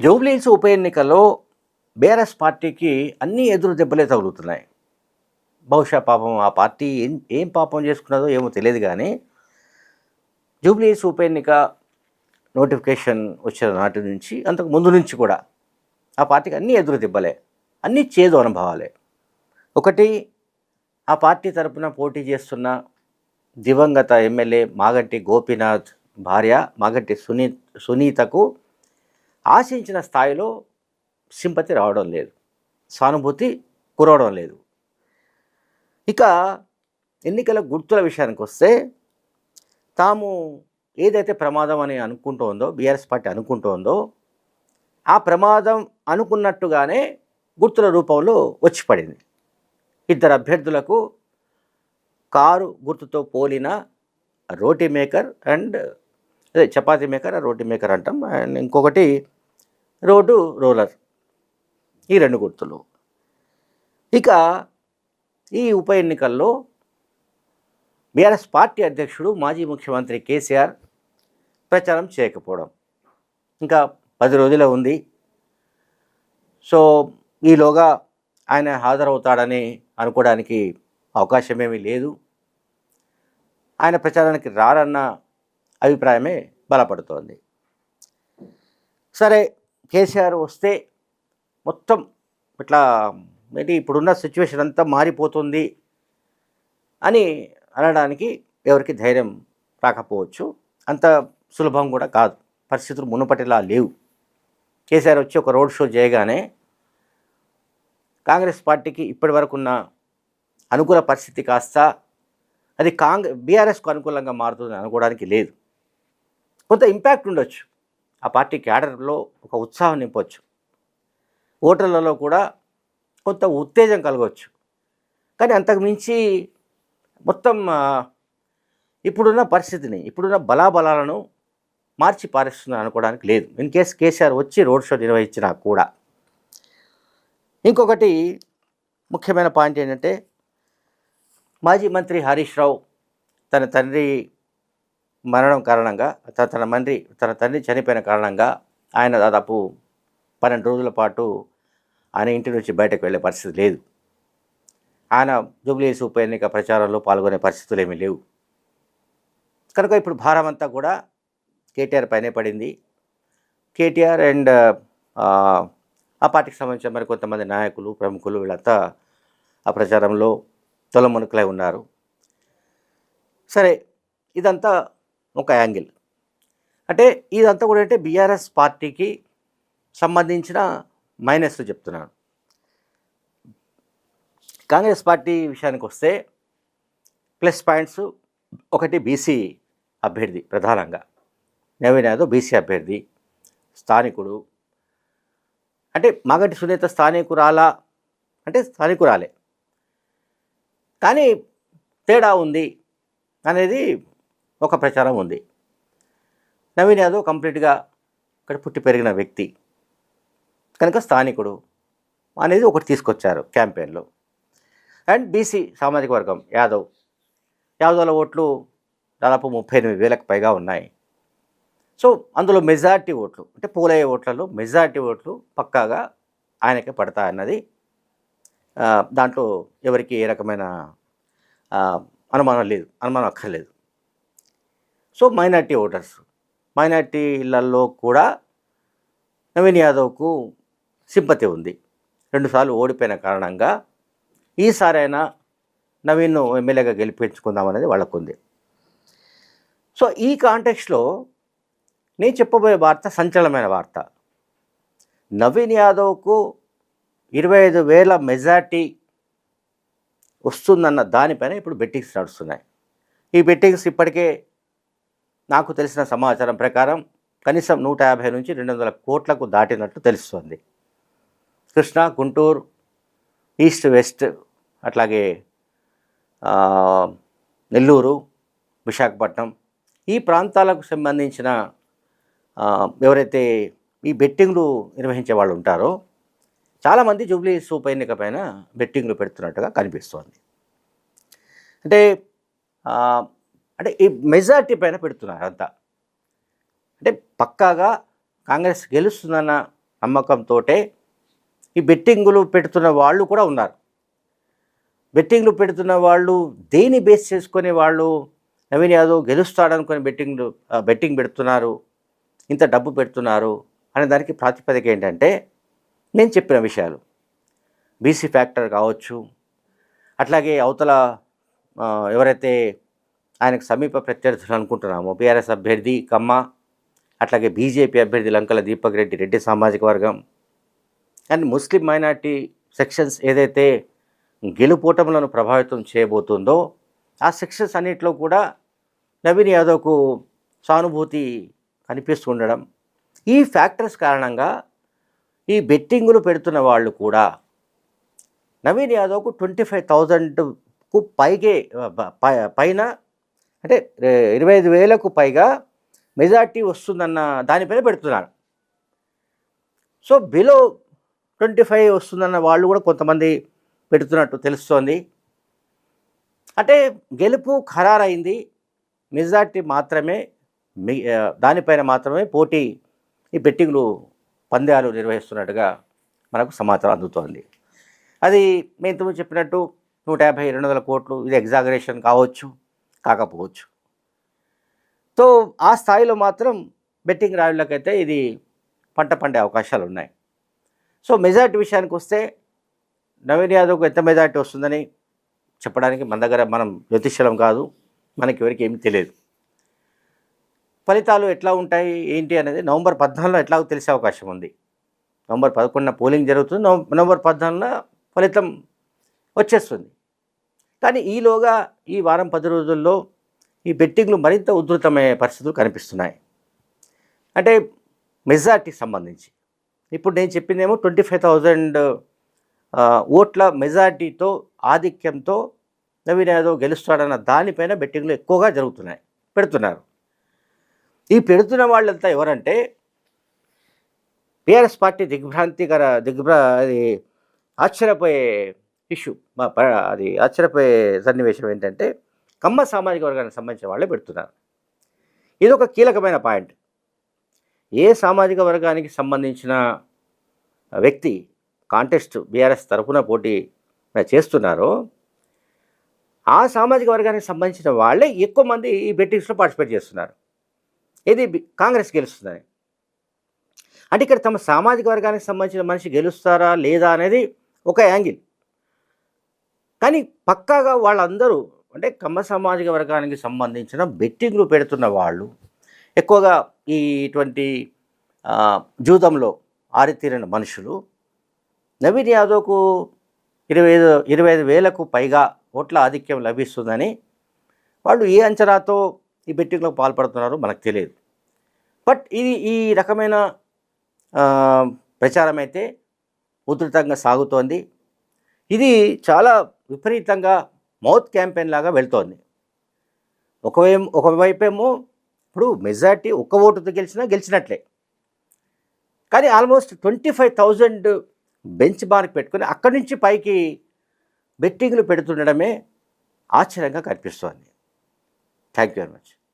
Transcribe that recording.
జూబ్లీహిల్స్ ఉప ఎన్నికల్లో బీఆర్ఎస్ పార్టీకి అన్ని ఎదురు దెబ్బలే తగులుతున్నాయి. బహుశా పాపం ఆ పార్టీ ఏం ఏం పాపం చేసుకున్నదో ఏమో తెలియదు కానీ జూబ్లీహిల్స్ ఉప ఎన్నిక నోటిఫికేషన్ వచ్చిన నాటి నుంచి అంతకు ముందు నుంచి కూడా ఆ పార్టీకి అన్ని ఎదురు దెబ్బలే అన్ని చేదు అనుభవాలే ఒకటి ఆ పార్టీ తరపున పోటీ చేస్తున్న దివంగత ఎమ్మెల్యే మాగంటి గోపీనాథ్ భార్య మాగంటి సునీ సునీతకు ఆశించిన స్థాయిలో సింపతి రావడం లేదు. సానుభూతి కురవడం లేదు. ఇక ఎన్నికల గుర్తుల విషయానికి వస్తే తాము ఏదైతే ప్రమాదం అని అనుకుంటోందో బీఆర్ఎస్ పార్టీ అనుకుంటోందో ఆ ప్రమాదం అనుకున్నట్టుగానే గుర్తుల రూపంలో వచ్చి పడింది. ఇద్దరు అభ్యర్థులకు కారు గుర్తుతో పోలిన రోటీ మేకర్ అండ్ అదే చపాతీ మేకర్ రోటీ మేకర్ అంటాం. అండ్ ఇంకొకటి రోడ్డు రోలర్. ఈ రెండు గుర్తులు. ఇక ఈ ఉప ఎన్నికల్లో బీఆర్ఎస్ పార్టీ అధ్యక్షుడు మాజీ ముఖ్యమంత్రి కేసీఆర్ ప్రచారం చేయకపోవడం. ఇంకా పది రోజుల ఉంది. సో ఈలోగా ఆయన హాజరవుతాడని అనుకోవడానికి అవకాశమేమీ లేదు. ఆయన ప్రచారానికి రారన్న అభిప్రాయమే బలపడుతోంది. సరే కేసీఆర్ వస్తే మొత్తం ఇట్లా ఏంటి ఇప్పుడున్న సిచ్యువేషన్ అంతా మారిపోతుంది అని అనడానికి ఎవరికి ధైర్యం రాకపోవచ్చు. అంత సులభం కూడా కాదు. పరిస్థితులు మునుపటిలా లేవు. కేసీఆర్ వచ్చి ఒక రోడ్ షో చేయగానే కాంగ్రెస్ పార్టీకి ఇప్పటి ఉన్న అనుకూల పరిస్థితి కాస్త అది కాంగ్రెస్ బీఆర్ఎస్కు అనుకూలంగా మారుతుంది అనుకోవడానికి లేదు. కొంత ఇంపాక్ట్ ఉండొచ్చు. ఆ పార్టీ క్యాడర్లో ఒక ఉత్సాహం నింపొచ్చు. ఓటర్లలో కూడా కొంత ఉత్తేజం కలగవచ్చు కానీ అంతకు మించి మొత్తం ఇప్పుడున్న పరిస్థితిని ఇప్పుడున్న బలాబలాలను మార్చి పారేస్తుంది అనుకోవడానికి లేదు. ఇన్ కేస్ కేసీఆర్ వచ్చి రోడ్ షో నిర్వహించినా కూడా. ఇంకొకటి ముఖ్యమైన పాయింట్ ఏంటంటే మాజీ మంత్రి హరీష్ రావు తన తండ్రి మరణం కారణంగా తన తన మంత్రి తన తండ్రి చనిపోయిన కారణంగా ఆయన దాదాపు పన్నెండు రోజుల పాటు ఆయన ఇంటి నుంచి బయటకు వెళ్ళే పరిస్థితి లేదు. ఆయన జూబ్లీస్ ఉప ఎన్నిక ప్రచారంలో పాల్గొనే పరిస్థితులు ఏమీ లేవు. కనుక ఇప్పుడు భారం అంతా కూడా కేటీఆర్ పైనే పడింది. కేటీఆర్ అండ్ ఆ పార్టీకి సంబంధించిన మరి కొంతమంది నాయకులు ప్రముఖులు వీళ్ళంతా ఆ ప్రచారంలో తొలమునుకులై ఉన్నారు. సరే ఇదంతా ఒక యాంగిల్. అంటే ఇదంతా కూడా అంటే బీఆర్ఎస్ పార్టీకి సంబంధించిన మైనస్లు చెప్తున్నాను. కాంగ్రెస్ పార్టీ విషయానికి వస్తే ప్లస్ పాయింట్స్ ఒకటి బీసీ అభ్యర్థి ప్రధానంగా. నవీన్ యాదవ్ బీసీ అభ్యర్థి స్థానికుడు. అంటే మాగంటి సునీత స్థానికురాలా? అంటే స్థానికురాలే. కానీ తేడా ఉంది అనేది ఒక ప్రచారం ఉంది. నవీన్ యాదవ్ కంప్లీట్గా ఇక్కడ పుట్టి పెరిగిన వ్యక్తి. కనుక స్థానికుడు అనేది ఒకటి తీసుకొచ్చారు క్యాంపెయిన్లో. అండ్ బీసీ సామాజిక వర్గం యాదవ్. యాదవ్ల ఓట్లు దాదాపు ముప్పై ఎనిమిది వేలకు పైగా ఉన్నాయి. సో అందులో మెజార్టీ ఓట్లు అంటే పోలయ్యే ఓట్లలో మెజార్టీ ఓట్లు పక్కాగా ఆయనకే పడతాయన్నది దాంట్లో ఎవరికి ఏ రకమైన అనుమానం లేదు అనుమానం అక్కర్లేదు. So minority voters. మైనార్టీలలో కూడా నవీన్ యాదవ్కు సింపతి ఉంది. రెండుసార్లు ఓడిపోయిన కారణంగా ఈసారైనా నవీన్ ఎమ్మెల్యేగా గెలిపించుకుందామనేది వాళ్ళకుంది. సో ఈ కాంటెక్స్లో నేను చెప్పబోయే వార్త సంచలనమైన వార్త. నవీన్ యాదవ్కు ఇరవై ఐదు వేల మెజార్టీ వస్తుందన్న దానిపైన ఇప్పుడు బెట్టింగ్స్ నడుస్తున్నాయి. ఈ బెట్టింగ్స్ ఇప్పటికే నాకు తెలిసిన సమాచారం ప్రకారం కనీసం నూట యాభై నుంచి రెండు వందల కోట్లకు దాటినట్లు తెలుస్తుంది. కృష్ణా గుంటూరు ఈస్ట్ వెస్ట్ అట్లాగే నెల్లూరు విశాఖపట్నం ఈ ప్రాంతాలకు సంబంధించిన ఎవరైతే ఈ బెట్టింగ్లు నిర్వహించే వాళ్ళు ఉంటారో చాలామంది జూబ్లీ సూప ఎన్నిక పైన బెట్టింగ్లు పెడుతున్నట్టుగా కనిపిస్తోంది. అంటే అంటే ఈ మెజార్టీ పైన పెడుతున్నారు అంతా. అంటే పక్కాగా కాంగ్రెస్ గెలుస్తుందన్న నమ్మకంతో ఈ బెట్టింగులు పెడుతున్న వాళ్ళు కూడా ఉన్నారు. బెట్టింగ్లు పెడుతున్న వాళ్ళు దేని బేస్ చేసుకునే వాళ్ళు? నవీన్ యాదవ్ గెలుస్తాడనుకొని బెట్టింగ్లు బెట్టింగ్ పెడుతున్నారు. ఇంత డబ్బు పెడుతున్నారు అనే దానికి ప్రాతిపదిక ఏంటంటే నేను చెప్పిన విషయాలు. బీసీ ఫ్యాక్టర్ కావచ్చు అట్లాగే అవతల ఎవరైతే ఆయనకు సమీప ప్రత్యర్థులు అనుకుంటున్నాము. బీఆర్ఎస్ అభ్యర్థి కమ్మ అట్లాగే బీజేపీ అభ్యర్థి లంకల దీపక్ రెడ్డి రెడ్డి సామాజిక వర్గం. అండ్ ముస్లిం మైనార్టీ సెక్షన్స్ ఏదైతే గెలుపోటములను ప్రభావితం చేయబోతుందో ఆ సెక్షన్స్ అన్నింటిలో కూడా నవీన్ యాదవ్కు సానుభూతి కనిపిస్తుండడం ఈ ఫ్యాక్టర్స్ కారణంగా ఈ బెట్టింగులు పెడుతున్న వాళ్ళు కూడా నవీన్ యాదవ్కు ట్వంటీ ఫైవ్ థౌజండ్కు పైగే ప- పైన అంటే ఇరవై ఐదు వేలకు పైగా మెజార్టీ వస్తుందన్న దానిపైన పెడుతున్నారు. సో బిలో ట్వంటీ ఫైవ్ వస్తుందన్న వాళ్ళు కూడా కొంతమంది పెడుతున్నట్టు తెలుస్తోంది. అంటే గెలుపు ఖరారైంది. మెజార్టీ మాత్రమే దానిపైన మాత్రమే పోటీ ఈ బెట్టింగ్లు పందాలు నిర్వహిస్తున్నట్టుగా మనకు సమాచారం అందుతోంది. అది మేము ఇంతకుముందు చెప్పినట్టు నూట యాభై రెండు వందల కోట్లు ఇది ఎగ్జాగరేషన్ కావచ్చు. కాకపోవచ్చు. సో ఆ స్థాయిలో మాత్రం బెట్టింగ్ రాయుళ్ళకైతే ఇది పంట పండే అవకాశాలు ఉన్నాయి సో మెజార్టీ విషయానికి వస్తే నవీన్ యాదవ్కు ఎంత మెజార్టీ వస్తుందని చెప్పడానికి మన దగ్గర మనం జ్యోతిష్యం కాదు మనకి ఎవరికి ఏమి తెలియదు. ఫలితాలు ఎట్లా ఉంటాయి ఏంటి అనేది నవంబర్ పద్నాలుగులో ఎట్లాగో తెలిసే అవకాశం ఉంది. నవంబర్ పదకొండున పోలింగ్ జరుగుతుంది నవంబర్ పద్నాలుగున ఫలితం వచ్చేస్తుంది. కానీ ఈలోగా ఈ వారం పది రోజుల్లో ఈ బెట్టింగ్లు మరింత ఉధృతమయ్యే పరిస్థితులు కనిపిస్తున్నాయి. అంటే మెజార్టీకి సంబంధించి. ఇప్పుడు నేను చెప్పిందేమో ట్వంటీ ఫైవ్ థౌజండ్ ఓట్ల మెజార్టీతో ఆధిక్యంతో నవీన్ యాదవ్ గెలుస్తాడన్న దానిపైన బెట్టింగ్లు ఎక్కువగా జరుగుతున్నాయి. పెడుతున్నారు. ఈ పెడుతున్న వాళ్ళంతా ఎవరంటే టీఆర్ఎస్ పార్టీ దిగ్భ్రాంతికర దిగ్భ్రా అది ఆశ్చర్యపోయే ఇష్యూ. మా అది ఆశ్చర్యపోయే సన్నివేశం ఏంటంటే కమ్మ సామాజిక వర్గానికి సంబంధించిన వాళ్ళే పెడుతున్నారు. ఇది ఒక కీలకమైన పాయింట్. ఏ సామాజిక వర్గానికి సంబంధించిన వ్యక్తి కాంటెస్ట్ బీఆర్ఎస్ తరఫున పోటీ చేస్తున్నారో ఆ సామాజిక వర్గానికి సంబంధించిన వాళ్ళే ఎక్కువ మంది ఈ బెట్టింగ్స్లో పార్టిసిపేట్ చేస్తున్నారు. ఇది కాంగ్రెస్ గెలుస్తుందని. అంటే ఇక్కడ తమ సామాజిక వర్గానికి సంబంధించిన మనిషి గెలుస్తారా లేదా అనేది ఒక యాంగిల్. కానీ పక్కాగా వాళ్ళందరూ అంటే కమ్మ సామాజిక వర్గానికి సంబంధించిన బెట్టింగ్లు పెడుతున్న వాళ్ళు ఎక్కువగా ఈ ఇటువంటి జూదంలో ఆరితీరిన మనుషులు నవీన్ యాదవ్కు ఇరవై ఐదు ఇరవై ఐదు వేలకు పైగా ఓట్ల ఆధిక్యం లభిస్తుందని వాళ్ళు ఏ అంచనాతో ఈ బెట్టింగ్లకు పాల్పడుతున్నారో మనకు తెలియదు. బట్ ఇది ఈ రకమైన ప్రచారం అయితే ఉధృతంగా సాగుతోంది. ఇది చాలా విపరీతంగా మౌత్ క్యాంపెయిన్ లాగా వెళ్తోంది. ఒకవై ఒకవైపేమో ఇప్పుడు మెజార్టీ ఒక్క ఓటుతో గెలిచినా గెలిచినట్లే. కానీ almost twenty five thousand benchmark పెట్టుకొని అక్కడి నుంచి పైకి బెట్టింగ్లు పెడుతుండడమే ఆశ్చర్యంగా కనిపిస్తోంది. Thank you very much.